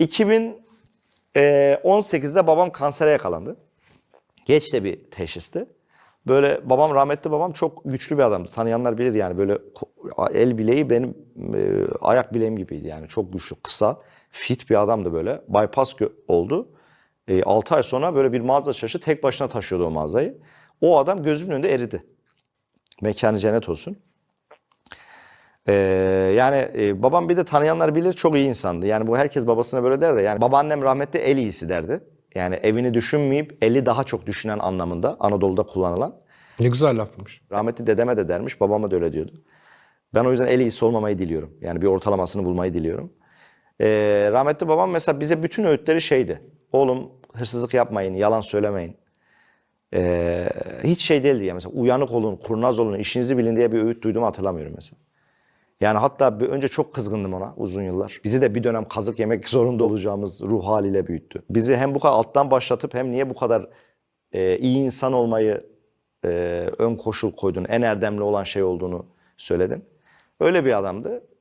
2018'de babam kansere yakalandı. Geç de bir teşhisti. Böyle babam rahmetli babam çok güçlü bir adamdı. Tanıyanlar bilir yani böyle el bileği benim e, ayak bileğim gibiydi yani. Çok güçlü, kısa, fit bir adamdı böyle. Bypass oldu. 6 ay sonra böyle bir mağaza açılışı tek başına taşıyordu o mağazayı. O adam gözümün önünde eridi. Mekanı cennet olsun. Ee, yani e, babam bir de tanıyanlar bilir çok iyi insandı. Yani bu herkes babasına böyle der de yani babaannem rahmetli el iyisi derdi. Yani evini düşünmeyip eli daha çok düşünen anlamında Anadolu'da kullanılan. Ne güzel lafmış. Rahmetli dedeme de dermiş, babama da öyle diyordu. Ben o yüzden el iyisi olmamayı diliyorum. Yani bir ortalamasını bulmayı diliyorum. Ee, rahmetli babam mesela bize bütün öğütleri şeydi. Oğlum hırsızlık yapmayın, yalan söylemeyin. Ee, hiç şey değildi ya mesela uyanık olun, kurnaz olun, işinizi bilin diye bir öğüt duyduğumu hatırlamıyorum mesela. Yani hatta bir- önce çok kızgındım ona uzun yıllar. Bizi de bir dönem kazık yemek zorunda olacağımız ruh haliyle büyüttü. Bizi hem bu kadar alttan başlatıp hem niye bu kadar e, iyi insan olmayı e, ön koşul koydun, en erdemli olan şey olduğunu söyledin. Öyle bir adamdı.